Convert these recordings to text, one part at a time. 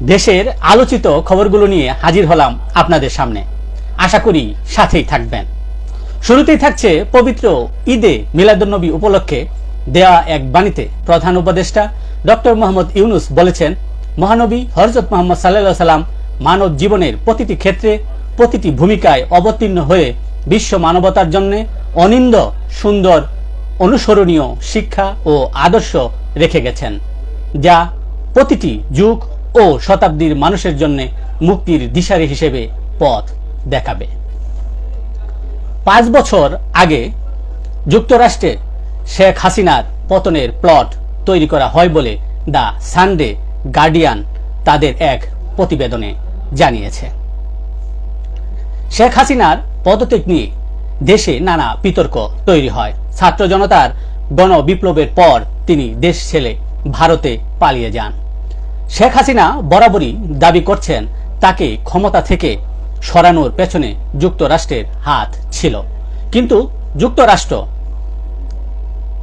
দেশের আলোচিত খবরগুলো নিয়ে হাজির হলাম আপনাদের সামনে। আশা করি সাথেই থাকবেন। শুরুতেই থাকছে পবিত্র ঈদে মিলাদুন্নবী উপলক্ষে দেয়া এক বাণীতে প্রধান উপদেষ্টা ডক্টর মোহাম্মদ ইউনুস বলেছেন, মহানবী হরজত মোহাম্মদ সাল্লাহ সাল্লাম মানব জীবনের প্রতিটি ক্ষেত্রে প্রতিটি ভূমিকায় অবতীর্ণ হয়ে বিশ্ব মানবতার জন্য অনিন্দ, সুন্দর, অনুসরণীয় শিক্ষা ও আদর্শ রেখে গেছেন, যা প্রতিটি যুগ ও শতাব্দীর মানুষের জন্য মুক্তির দিশারি হিসেবে পথ দেখাবে। পাঁচ বছর আগে যুক্তরাষ্ট্রে শেখ হাসিনার পতনের প্লট তৈরি করা হয় বলে দ্য সানডে গার্ডিয়ান তাদের এক প্রতিবেদনে জানিয়েছে। শেখ হাসিনার পদত্যাগ নিয়ে দেশে নানা বিতর্ক তৈরি হয়। ছাত্র জনতার গণবিপ্লবের পর তিনি দেশ ছেড়ে ভারতে পালিয়ে যান। শেখ হাসিনা বরাবরই দাবি করছেন, তাকে ক্ষমতা থেকে সরানোর পেছনে যুক্তরাষ্ট্রের হাত ছিল। কিন্তু যুক্তরাষ্ট্র,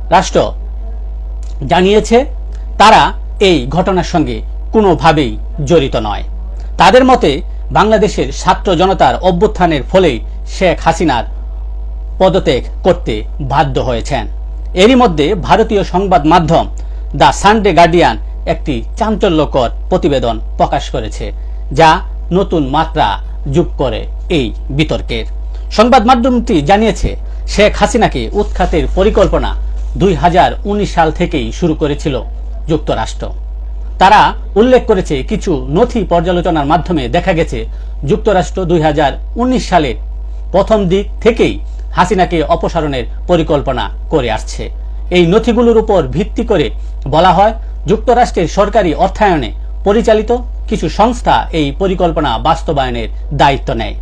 রাষ্ট্র জানিয়েছে, তারা এই ঘটনার সঙ্গে কোনোভাবেই জড়িত নয়। তাদের মতে, বাংলাদেশের ছাত্র জনতার অভ্যুত্থানের ফলেই শেখ হাসিনার পদত্যাগ করতে বাধ্য হয়েছেন। এরই মধ্যে ভারতীয় সংবাদ মাধ্যম দ্য সানডে গার্ডিয়ান একটি চাঞ্চল্যকর প্রতিবেদন প্রকাশ করেছে, যা নতুন মাত্রা যোগ করে এই বিতর্কের। সংবাদ মাধ্যমটি জানিয়েছে, শেখ হাসিনাকে উৎখাতের পরিকল্পনা দুই হাজার উনিশ সাল থেকেই শুরু করেছিল যুক্তরাষ্ট্র। তারা উল্লেখ করেছে, কিছু নথি পর্যালোচনার মাধ্যমে দেখা গেছে, যুক্তরাষ্ট্র দুই হাজার উনিশ সালের প্রথম দিক থেকেই হাসিনাকে অপসারণের পরিকল্পনা করে আসছে। এই নথিগুলোর উপর ভিত্তি করে বলা হয় যুক্তরাষ্ট্রের সরকারি অর্থায়নে পরিচালিত কিছু সংস্থা এই পরিকল্পনা বাস্তবায়নের দায়িত্ব নেয়।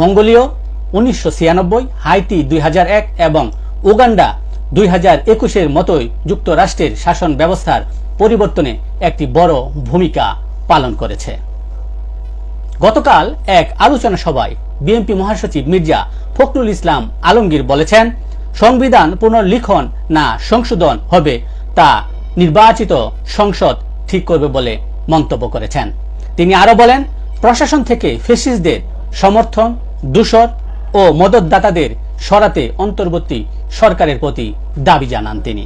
মঙ্গোলীয় উনিশশো ছিয়ানব্বই, হাইতি দুই হাজার এক এবং উগান্ডা দুই হাজার একুশের মতোই যুক্তরাষ্ট্রের শাসন ব্যবস্থার পরিবর্তনে একটি বড় ভূমিকা পালন করেছে। গতকাল এক আলোচনা সভায় বিএনপি মহাসচিব মির্জা ফখরুল ইসলাম আলমগীর বলেছেন, সংবিধান পুনর্লিখন না সংশোধন হবে তা নির্বাচিত সংসদ ঠিক করবে বলে মন্তব্য করেছেন। তিনি আরও বলেন, প্রশাসন থেকে ফেসিসদের সমর্থন দূষর ও মদতদাতাদের সরাতে অন্তর্বর্তী সরকারের প্রতি দাবি জানান তিনি।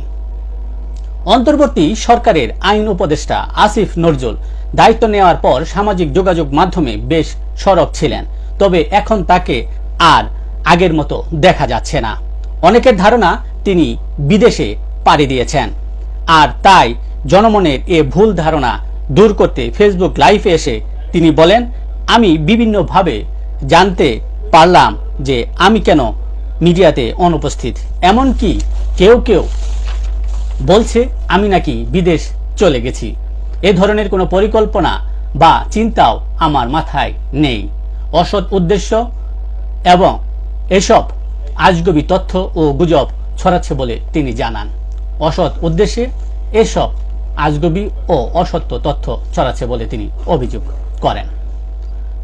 অন্তর্বর্তী সরকারের আইন উপদেষ্টা আসিফ নজরুল দায়িত্ব নেওয়ার পর সামাজিক যোগাযোগ মাধ্যমে বেশ সরব ছিলেন, তবে এখন তাকে আর আগের মতো দেখা যাচ্ছে না। অনেকের ধারণা, তিনি বিদেশে পাড়ি দিয়েছেন। আর তাই জনমনের এ ভুল ধারণা দূর করতে ফেসবুক লাইভে এসে তিনি বলেন, আমি বিভিন্নভাবে জানতে পারলাম যে আমি কেন মিডিয়াতে অনুপস্থিত। এমনকি কেউ কেউ বলছে, আমি নাকি বিদেশ চলে গেছি। এ ধরনের কোনো পরিকল্পনা বা চিন্তাও আমার মাথায় নেই। অসৎ উদ্দেশ্য এবং এসব আজগবি তথ্য ও গুজব ছড়াচ্ছে বলে তিনি জানান। অসৎ উদ্দেশ্যে এসব আজগবি ও অসত্য তথ্য ছড়াচ্ছে বলে তিনি অভিযোগ করেন।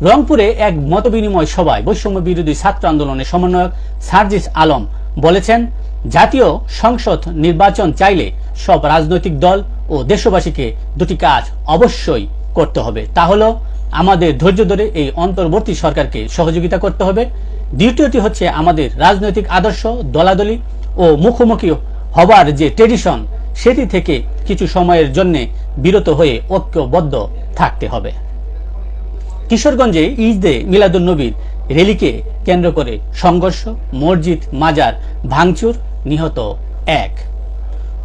রংপুরে এক মতবিনিময় সভায় বৈষম্য বিরোধী ছাত্র আন্দোলনের সমন্বয়ক সার্জিস আলম বলেছেন, জাতীয় সংসদ নির্বাচন চাইলে সব রাজনৈতিক দল ও দেশবাসীকে দুটি কাজ অবশ্যই করতে হবে। তা হলো, আমাদের ধৈর্য ধরে এই অন্তর্বর্তী সরকারকে সহযোগিতা করতে হবে। দ্বিতীয়টি হচ্ছে আমাদের রাজনৈতিক আদর্শ, দলাদলি ও মুখোমুখি হবার যে ট্রেডিশন, সেটি থেকে কিছু সময়ের জন্য বিরত হয়ে ঐক্যবদ্ধ থাকতে হবে। কিশোরগঞ্জে ঈদে মিলাদুল নবীর রেলিকে কেন্দ্র করে সংঘর্ষ, মসজিদ মাজার ভাঙচুর নিহত এক।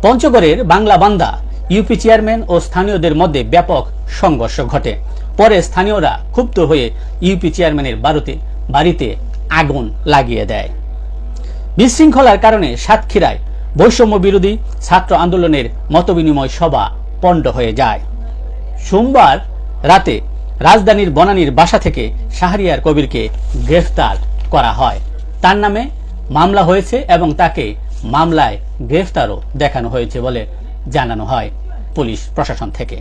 পঞ্চগড়ের বাংলা বান্দা, ইউপি চেয়ারম্যান ও স্থানীয়দের মধ্যে ব্যাপক সংঘর্ষ ঘটে। পরে স্থানীয়রা ক্ষুব্ধ হয়ে ইউপি চেয়ারম্যানের বাড়িতে বাড়িতে আগুন লাগিয়ে দেয়। বিশৃঙ্খলার কারণে সাতক্ষীরায় বৈষম্য বিরোধী ছাত্র আন্দোলনের মতবিনিময় সভা পণ্ড হয়ে যায়। সোমবার রাতে রাজধানীর বনানীর বাসা থেকে শাহরিয়ার কবিরকে গ্রেফতার করা হয়। তার নামে মামলা হয়েছে এবং তাকে মামলায় গ্রেফতারও দেখানো হয়েছে বলে জানানো হয় পুলিশ প্রশাসন থেকে।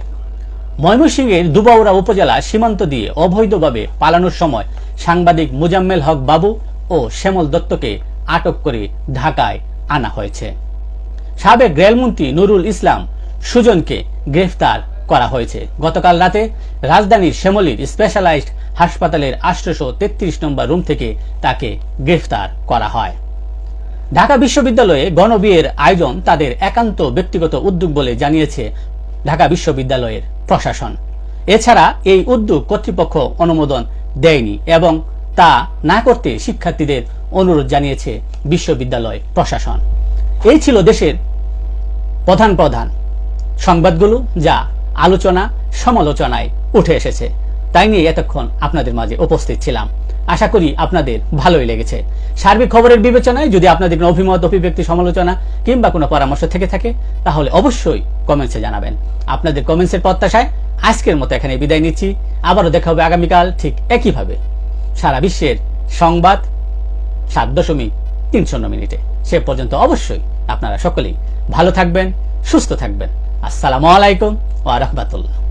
ময়মনসিংহের দুবাউড়া উপজেলা সীমান্ত দিয়ে অবৈধভাবে পালানোর সময় সাংবাদিক মুজাম্মেল হক বাবু ও শ্যামল দত্তকে আটক করে ঢাকায় আনা হয়েছে। সাবেক রেলমন্ত্রী নুরুল ইসলাম সুজনকে গ্রেফতার করা হয়েছে। গতকাল রাতে রাজধানীর শ্যামলীর স্পেশালাইজড হাসপাতালের আষ্টশো তেত্রিশ নম্বর রুম থেকে তাকে গ্রেফতার করা হয়। ঢাকা বিশ্ববিদ্যালয়ে গণবিয়ের আয়োজন তাদের একান্ত ব্যক্তিগত উদ্যোগ বলে জানিয়েছে ঢাকা বিশ্ববিদ্যালয়ের প্রশাসন। এছাড়া এই উদ্যোগ কর্তৃপক্ষ অনুমোদন দেয়নি এবং তা না করতে শিক্ষার্থীদের অনুরোধ জানিয়েছে বিশ্ববিদ্যালয় প্রশাসন। এই ছিল দেশের প্রধান প্রধান। সংবাদগুলো যা আলোচনা, সমালোচনায় উঠে এসেছে, তাই নিয়ে এতক্ষণ আপনাদের মাঝে উপস্থিত ছিলাম। আশা করি আপনাদের ভালোই লেগেছে। সার্বিক খবরের বিবেচনায় যদি আপনাদের কোনো অভিমত, অভিব্যক্তি, সমালোচনা কিংবা কোনো পরামর্শ থেকে থাকে, তাহলে অবশ্যই কমেন্টসে জানাবেন। আপনাদের কমেন্টসের প্রত্যাশায় আজকের মতো এখানে বিদায় নিচ্ছি। আবারও দেখা হবে আগামীকাল ঠিক একইভাবে সারা বিশ্বের সংবাদ সাত দশমিক তিন শূন্য মিনিটে। সে পর্যন্ত অবশ্যই আপনারা সকলেই ভালো থাকবেন সুস্থ থাকবেন আসসালামু আলাইকুম ওয়া রাহমাতুল্লাহ